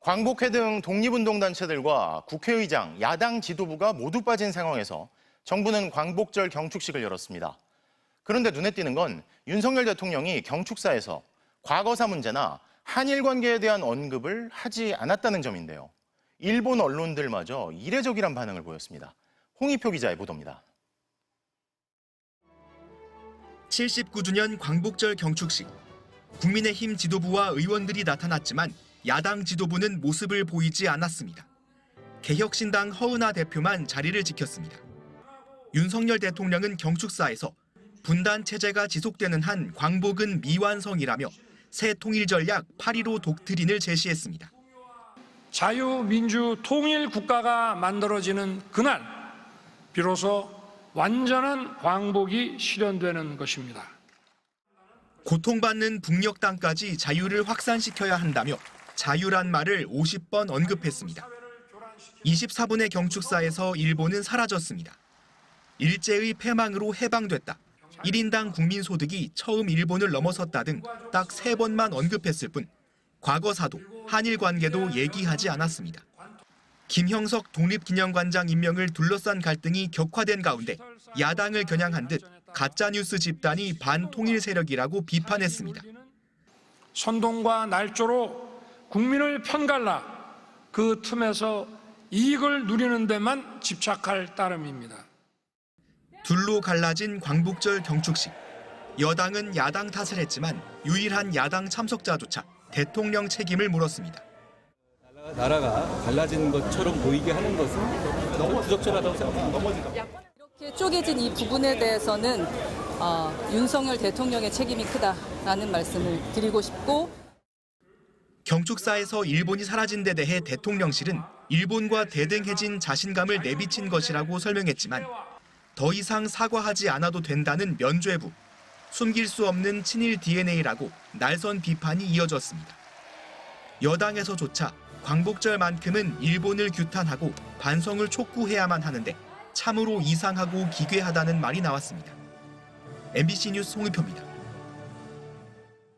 광복회 등 독립운동단체들과 국회의장, 야당 지도부가 모두 빠진 상황에서 정부는 광복절 경축식을 열었습니다. 그런데 눈에 띄는 건 윤석열 대통령이 경축사에서 과거사 문제나 한일 관계에 대한 언급을 하지 않았다는 점인데요. 일본 언론들마저 이례적이란 반응을 보였습니다. 홍희표 기자의 보도입니다. 79주년 광복절 경축식. 국민의힘 지도부와 의원들이 나타났지만 야당 지도부는 모습을 보이지 않았습니다. 개혁신당 허은하 대표만 자리를 지켰습니다. 윤석열 대통령은 경축사에서 분단 체제가 지속되는 한 광복은 미완성이라며 새 통일 전략 8.15 독트린을 제시했습니다. 자유민주 통일 국가가 만들어지는 그날 비로소 완전한 광복이 실현되는 것입니다. 고통받는 북녘 땅까지 자유를 확산시켜야 한다며 자유란 말을 50번 언급했습니다. 24분의 경축사에서 일본은 사라졌습니다. 일제의 패망으로 해방됐다. 1인당 국민소득이 처음 일본을 넘어섰다 등딱세 번만 언급했을 뿐 과거사도 한일 관계도 얘기하지 않았습니다. 김형석 독립기념관장 임명을 둘러싼 갈등이 격화된 가운데 야당을 겨냥한 듯 가짜뉴스 집단이 반통일 세력이라고 비판했습니다. 선동과 날조로 국민을 편갈라 그 틈에서 이익을 누리는 데만 집착할 따름입니다. 둘로 갈라진 광복절 경축식. 여당은 야당 탓을 했지만 유일한 야당 참석자조차 대통령 책임을 물었습니다. 나라가 갈라진 것처럼 보이게 하는 것은 너무 부적절하다고 생각합니다. 이렇게 쪼개진 이 부분에 대해서는 어, 윤석열 대통령의 책임이 크다라는 말씀을 드리고 싶고 경축사에서 일본이 사라진 데 대해 대통령실은 일본과 대등해진 자신감을 내비친 것이라고 설명했지만 더 이상 사과하지 않아도 된다는 면죄부, 숨길 수 없는 친일 DNA라고 날선 비판이 이어졌습니다. 여당에서조차 광복절만큼은 일본을 규탄하고 반성을 촉구해야만 하는데 참으로 이상하고 기괴하다는 말이 나왔습니다. MBC 뉴스 홍의표입니다.